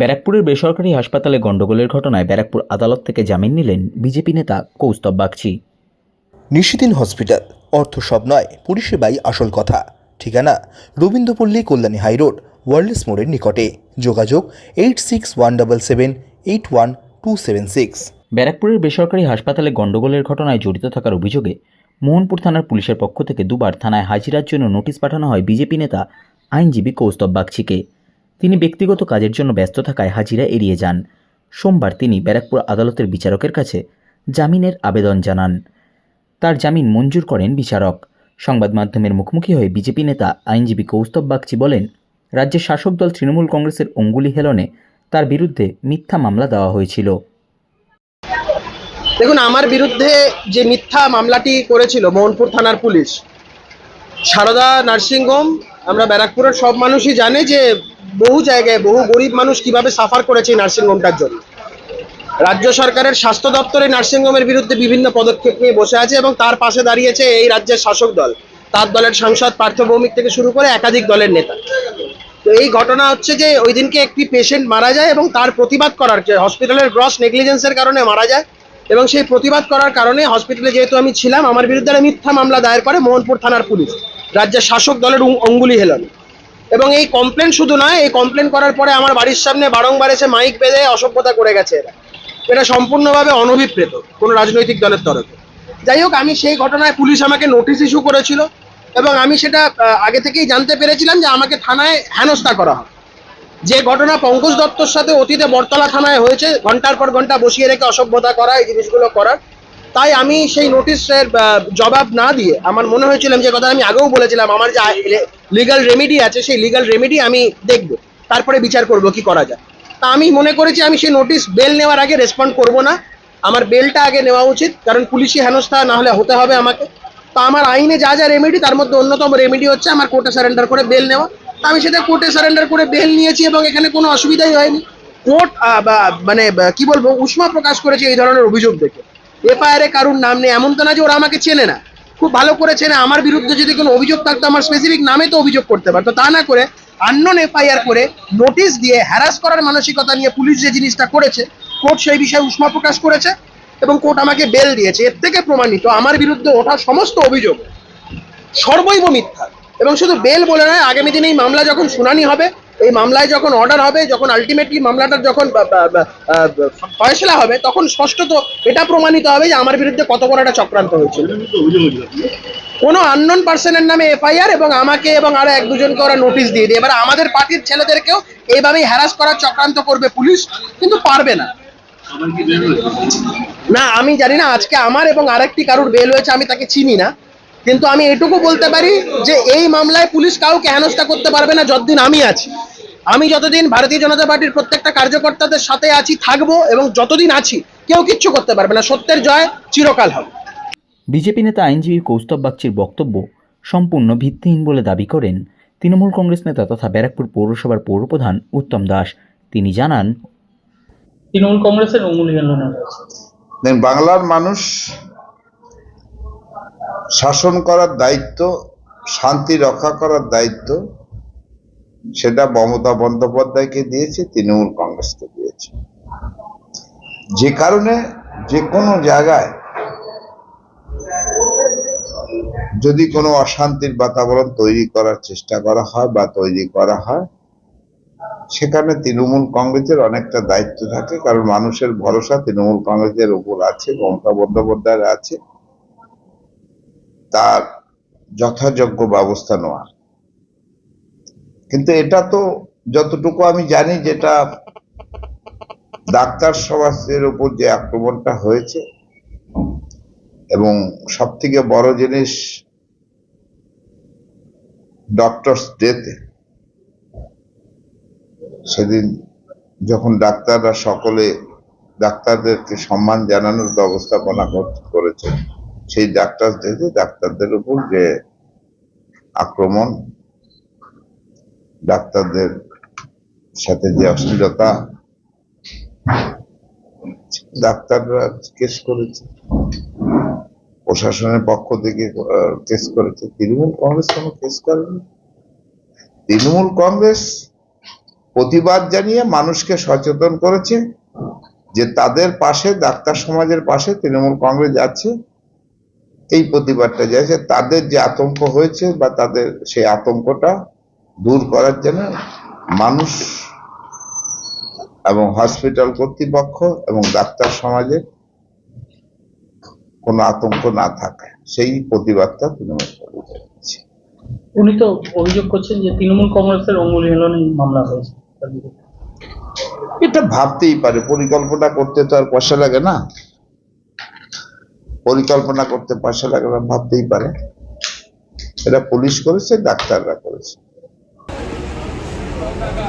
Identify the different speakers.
Speaker 1: ব্যারাকপুরের বেসরকারি হাসপাতালে গণ্ডগোলের ঘটনায় ব্যারাকপুর আদালত থেকে জামিন নিলেন বিজেপি নেতা কৌস্তব বাগচি।
Speaker 2: নিশিদিন হসপিটাল অর্থ সব নয় পরিষেবাই আসল কথা। ঠিকানা রবীন্দ্রপল্লী কল্যাণী হাইরোড ওয়ার্ল্ডস মোড়ের নিকটে। যোগাযোগ eight six one double seven eight one two seven six.
Speaker 1: ব্যারাকপুরের বেসরকারি হাসপাতালে গণ্ডগোলের ঘটনায় জড়িত থাকার অভিযোগে মোহনপুর থানার পুলিশের পক্ষ থেকে দুবার থানায় হাজিরার জন্য নোটিশ পাঠানো হয় বিজেপি নেতা আইনজীবী কৌস্তব বাগচিকে। তিনি ব্যক্তিগত কাজের জন্য ব্যস্ত থাকায় হাজিরা এড়িয়ে যান। সোমবার তিনি ব্যারাকপুর আদালতের বিচারকের কাছে জামিনের আবেদন জানান। তার জামিন মঞ্জুর করেন বিচারক। সংবাদ মাধ্যমের মুখোমুখি হয়ে বিজেপি নেতা আইনজীবী কৌস্তব বাগচি বলেন, রাজ্যের শাসক দল তৃণমূল কংগ্রেসের অঙ্গুলি হেলনে তার বিরুদ্ধে মিথ্যা মামলা দেওয়া হয়েছিল।
Speaker 3: দেখুন, আমার বিরুদ্ধে যে মিথ্যা মামলাটি করেছিল মোহনপুর থানার পুলিশ, সারদা, নার্সিংহোম, আমরা ব্যারাকপুরের সব মানুষই জানে যে বহু জায়গায় বহু গরিব মানুষ কীভাবে সাফার করেছে নার্সিংহোমটার জন্য? রাজ্য সরকারের স্বাস্থ্য দপ্তরে নার্সিংহোমের বিরুদ্ধে বিভিন্ন পদক্ষেপ নিয়ে বসে আছে এবং তার পাশে দাঁড়িয়েছে এই রাজ্যের শাসক দল। তার দলের সাংসদ পার্থ ভৌমিক থেকে শুরু করে একাধিক দলের নেতা। তো এই ঘটনা হচ্ছে যে ওই দিনকে একটি পেশেন্ট মারা যায় এবং তার প্রতিবাদ করার যে হসপিটালের গ্রস নেগলিজেন্সের কারণে মারা যায় এবং সেই প্রতিবাদ করার কারণে হসপিটালে যেহেতু আমি ছিলাম, আমার বিরুদ্ধে মিথ্যা মামলা দায়ের করে মোহনপুর থানার পুলিশ। রাজ্যের শাসক দলের অঙ্গুলি হেলন। এবং এই কমপ্লেন শুধু নয়, এই কমপ্লেন করার পরে আমার বাড়ির সামনে বারংবার এসে মাইক বেঁধে অসভ্যতা করে গেছে এরা। এটা সম্পূর্ণভাবে অনভিপ্রেত কোনো রাজনৈতিক দলের তরফে। যাই হোক, আমি সেই ঘটনায় পুলিশ আমাকে নোটিশ ইস্যু করেছিল এবং আমি সেটা আগে থেকেই জানতে পেরেছিলাম যে আমাকে থানায় হেনস্থা করা হয়। যে ঘটনা পঙ্কজ দত্তর সাথে অতীতে বটতলা থানায় হয়েছে, ঘণ্টার পর ঘণ্টা বসিয়ে রেখে অসভ্যতা করা, এই জিনিসগুলো করার। তাই আমি সেই নোটিশের জবাব না দিয়ে আমার মনে হয়েছিলাম যে কথা আমি আগেও বলেছিলাম, আমার যে লিগাল রেমেডি আছে, সেই লিগাল রেমেডি আমি দেখব, তারপরে বিচার করব কি করা যায়। তা আমি মনে করেছি আমি সেই নোটিশ বেল নেওয়ার আগে রেসপন্ড করব না, আমার বেলটা আগে নেওয়া উচিত, কারণ পুলিশি হেনস্থা না হলে হতে হবে আমাকে। তো আমার আইনে যা যা রেমেডি তার মধ্যে অন্যতম রেমেডি হচ্ছে আমার কোর্টে সারেন্ডার করে বেল নেওয়া। আমি সেটা কোর্টে সারেন্ডার করে বেল নিয়েছি এবং এখানে কোনো অসুবিধাই হয়নি। কোর্ট মানে কি বলব, উষ্মা প্রকাশ করেছে এই ধরনের অভিযোগ দেখে। এফআইআর এ কারুর নাম নেই, এমন তো না যে ওরা আমাকে চেনে না। খুব ভালো করে চেনে, আমার বিরুদ্ধে যদি কোনো অভিযোগ থাকতো, আমার স্পেসিফিক নামে তো অভিযোগ করতে পারতো। তা না করে আননোন এফআইআর করে নোটিশ দিয়ে হ্যারাস করার মানসিকতা নিয়ে পুলিশ যে জিনিসটা করেছে, কোর্ট সেই বিষয়ে উষ্মা প্রকাশ করেছে এবং কোর্ট আমাকে বেল দিয়েছে। এর থেকে প্রমাণিত, আমার বিরুদ্ধে ওঠা সমস্ত অভিযোগ সর্বৈব মিথ্যা। এবং শুধু বেল বলে নয়, আগামী দিনে এই মামলা যখন শুনানি হবে এই মামলায় যখন অর্ডার হবে, যখন আলটিমেটলি মামলাটার যখন ফয়সলা হবে, তখন স্পষ্টত এটা প্রমাণিত হবে যে আমার বিরুদ্ধে কত বড় একটা চক্রান্ত হয়েছিল। কোনো আননোন পার্সনের নামে এফআইআর এবং আমাকে এবং আরও এক দুজনকে ওরা নোটিশ দিয়ে দিয়ে। এবার আমাদের পার্টির ছেলেদেরকেও এইভাবেই হ্যারাস করার চক্রান্ত করবে পুলিশ, কিন্তু পারবে না। না, আমি জানি না, আজকে আমার এবং আরেকটি কারুর বেল হয়েছে, আমি তাকে চিনি না। কিন্তু আমি এটুকু বলতে পারি যে এই মামলায় পুলিশ কাউকে হেনস্থা করতে পারবে না, যতদিন আমি আছি। আমি যতদিন ভারতীয় জনতা পার্টির প্রত্যেকটা কার্যকর্তাদের সাথে আছি থাকব এবং যতদিন আছি কেউ কিচ্ছু করতে পারবে না। সত্যের জয় চিরকাল হবে।
Speaker 1: বিজেপি নেতা আইনজীবী কৌস্তব বাগচির বক্তব্য সম্পূর্ণ ভিত্তিহীন বলে দাবি করেন তৃণমূল কংগ্রেস নেতা তথা ব্যারাকপুর পৌরসভার পৌরপ্রধান উত্তম দাস। তিনি জানান
Speaker 4: তৃণমূল কংগ্রেসের
Speaker 5: বাংলার মানুষ শাসন করার দায়িত্ব শান্তি রক্ষা করার দায়িত্ব সেটা মমতা বন্দ্যোপাধ্যায়কে দিয়েছে, তৃণমূল কংগ্রেসকে দিয়েছে। যে কারণে যে কোনো জায়গায় যদি কোনো অশান্তির বাতাবরণ তৈরি করার চেষ্টা করা হয় বা তৈরি করা হয়, সেখানে তৃণমূল কংগ্রেসের অনেকটা দায়িত্ব থাকে, কারণ মানুষের ভরসা তৃণমূল কংগ্রেসের উপর আছে, মমতা বন্দ্যোপাধ্যায়ের আছে। তার যথাযোগ্য ব্যবস্থা নেওয়া কিন্তু এটা তো যতটুকু আমি জানি যেটা ডাক্তার সমাজের উপর যে আক্রমণটা হয়েছে, এবং সব থেকে বড় জিনিস ডক্টরস ডেতে সেদিন যখন ডাক্তাররা সকলে ডাক্তারদেরকে সম্মান জানানোর ব্যবস্থাপনা কর- করেছে, সেই ডাক্তার দেখে ডাক্তারদের উপর যে আক্রমণ ডাক্তারদের সাথে যে অশ্লীলতা, ডাক্তাররা কেস করেছে। প্রশাসনের পক্ষ থেকে কেস করেছে। তৃণমূল কংগ্রেস কোনো কেস করেনি। তৃণমূল কংগ্রেস প্রতিবাদ জানিয়ে মানুষকে সচেতন করেছে যে তাদের পাশে, ডাক্তার সমাজের পাশে তৃণমূল কংগ্রেস যাচ্ছে এই প্রতিবাদটা যাচ্ছে তাদের যে আতঙ্ক হয়েছে বা তাদের সেই আতঙ্কটা দূর করার জন্য মানুষ এবং হসপিটাল কর্তৃপক্ষ এবং ডাক্তার সমাজের কোনো আতঙ্ক না থাকে। সেই প্রতিবাদটা তৃণমূল
Speaker 4: উনি তো অভিযোগ করছেন যে তৃণমূল কংগ্রেসের অঙ্গুলি হেলনে মামলা হয়েছে।
Speaker 5: এটা ভাবতেই পারে। পরিকল্পনা করতে তো আর পয়সা লাগে না। পরিকল্পনা করতে পয়সা লাগে না ভাবতেই পারে। এটা পুলিশ করেছে ডাক্তাররা করেছে।
Speaker 2: చౌకగా